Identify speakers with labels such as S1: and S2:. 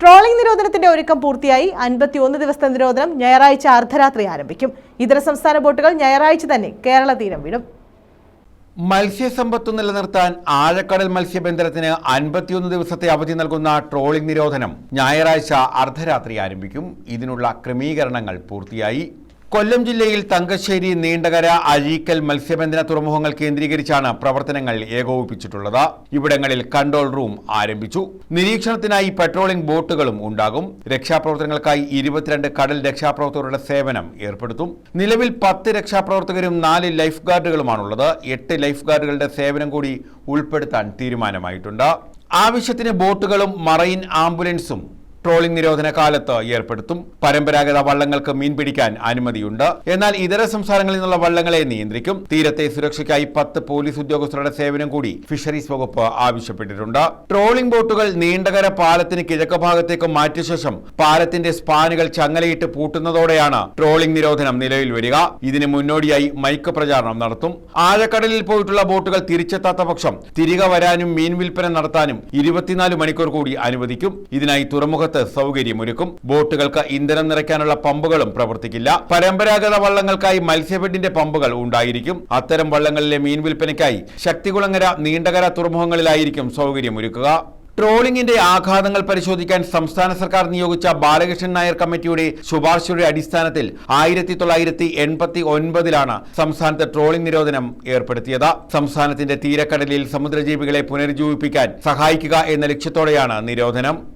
S1: Trawling നിരോധനത്തിന്റെ ഒരുക്കം പൂർത്തിയായി. അൻപത്തിയൊന്ന് ദിവസത്തെ നിരോധനം ഞായറാഴ്ച അർദ്ധരാത്രി ആരംഭിക്കും. ഇതര സംസ്ഥാന ബോട്ടുകൾ ഞായറാഴ്ച തന്നെ കേരള തീരം വിടും.
S2: മത്സ്യസമ്പത്ത് നിലനിർത്താൻ ആഴക്കടൽ മത്സ്യബന്ധനത്തിന് അൻപത്തിയൊന്ന് ദിവസത്തെ അവധി നൽകുന്ന ട്രോളിംഗ് നിരോധനം ഞായറാഴ്ച അർദ്ധരാത്രി ആരംഭിക്കും. ഇതിനുള്ള ക്രമീകരണങ്ങൾ പൂർത്തിയായി. കൊല്ലം ജില്ലയിൽ തങ്കശ്ശേരി നീണ്ടകര അഴീക്കൽ മത്സ്യബന്ധന തുറമുഖങ്ങൾ കേന്ദ്രീകരിച്ചാണ് പ്രവർത്തനങ്ങൾ ഏകോപിപ്പിച്ചിട്ടുള്ളത്. ഇവിടങ്ങളിൽ കൺട്രോൾ റൂം ആരംഭിച്ചു. നിരീക്ഷണത്തിനായി പെട്രോളിംഗ് ബോട്ടുകളും ഉണ്ടാകും. രക്ഷാപ്രവർത്തനങ്ങൾക്കായി ഇരുപത്തിരണ്ട് കടൽ രക്ഷാപ്രവർത്തകരുടെ സേവനം ഏർപ്പെടുത്തും. നിലവിൽ പത്ത് രക്ഷാപ്രവർത്തകരും നാല് ലൈഫ് ഗാർഡുകളുമാണുള്ളത് എട്ട് ലൈഫ് ഗാർഡുകളുടെ സേവനം കൂടി ഉൾപ്പെടുത്താൻ തീരുമാനമായിട്ടുണ്ട്. ആവശ്യത്തിന് ബോട്ടുകളും മറൈൻ ആംബുലൻസും ട്രോളിംഗ് നിരോധന കാലത്ത് ഏർപ്പെടുത്തും. പരമ്പരാഗത വള്ളങ്ങൾക്ക് മീൻ പിടിക്കാൻ അനുമതിയുണ്ട്. എന്നാൽ ഇതര സംസ്ഥാനങ്ങളിൽ നിന്നുള്ള വള്ളങ്ങളെ നിയന്ത്രിക്കും. തീരത്തെ സുരക്ഷയ്ക്കായി പത്ത് പോലീസ് ഉദ്യോഗസ്ഥരുടെ സേവനം കൂടി ഫിഷറീസ് വകുപ്പ് ആവശ്യപ്പെട്ടിട്ടുണ്ട്. ട്രോളിംഗ് ബോട്ടുകൾ നീണ്ടകര പാലത്തിന് കിഴക്ക് ഭാഗത്തേക്ക് മാറ്റിയ ശേഷം പാലത്തിന്റെ സ്പാനുകൾ ചങ്ങലയിട്ട് പൂട്ടുന്നതോടെയാണ് ട്രോളിംഗ് നിരോധനം നിലവിൽ വരിക. ഇതിന് മുന്നോടിയായി മൈക്ക് പ്രചാരണം നടത്തും. ആഴക്കടലിൽ പോയിട്ടുള്ള ബോട്ടുകൾ തിരിച്ചെത്താത്ത പക്ഷം തിരികെ വരാനും മീൻ വിൽപ്പന നടത്താനും ഇരുപത്തിനാല് മണിക്കൂർ കൂടി അനുവദിക്കും. ഇതിനായി തുറമുഖത്ത് സൗകര്യമൊരുക്കും. ബോട്ടുകൾക്ക് ഇന്ധനം നിറയ്ക്കാനുള്ള പമ്പുകളും പ്രവർത്തിക്കില്ല. പരമ്പരാഗത വള്ളങ്ങൾക്കായി മത്സ്യഫെഡിന്റെ പമ്പുകൾ ഉണ്ടായിരിക്കും. അത്തരം വള്ളങ്ങളിലെ മീൻ വിൽപ്പനയ്ക്കായി ശക്തികുളങ്ങര നീണ്ടകര തുറമുഖങ്ങളിലായിരിക്കും സൗകര്യമൊരുക്കുക. ട്രോളിംഗിന്റെ ആഘാതങ്ങൾ പരിശോധിക്കാൻ സംസ്ഥാന സർക്കാർ നിയോഗിച്ച ബാലകൃഷ്ണൻ നായർ കമ്മിറ്റിയുടെ ശുപാർശയുടെ അടിസ്ഥാനത്തിൽ ആയിരത്തി തൊള്ളായിരത്തി എൺപത്തി ഒൻപതിലാണ് സംസ്ഥാനത്ത് ട്രോളിംഗ് നിരോധനം ഏർപ്പെടുത്തിയത്. സംസ്ഥാനത്തിന്റെ തീരക്കടലിൽ സമുദ്രജീവികളെ പുനരുജ്ജീവിപ്പിക്കാൻ സഹായിക്കുക എന്ന ലക്ഷ്യത്തോടെയാണ് നിരോധനം.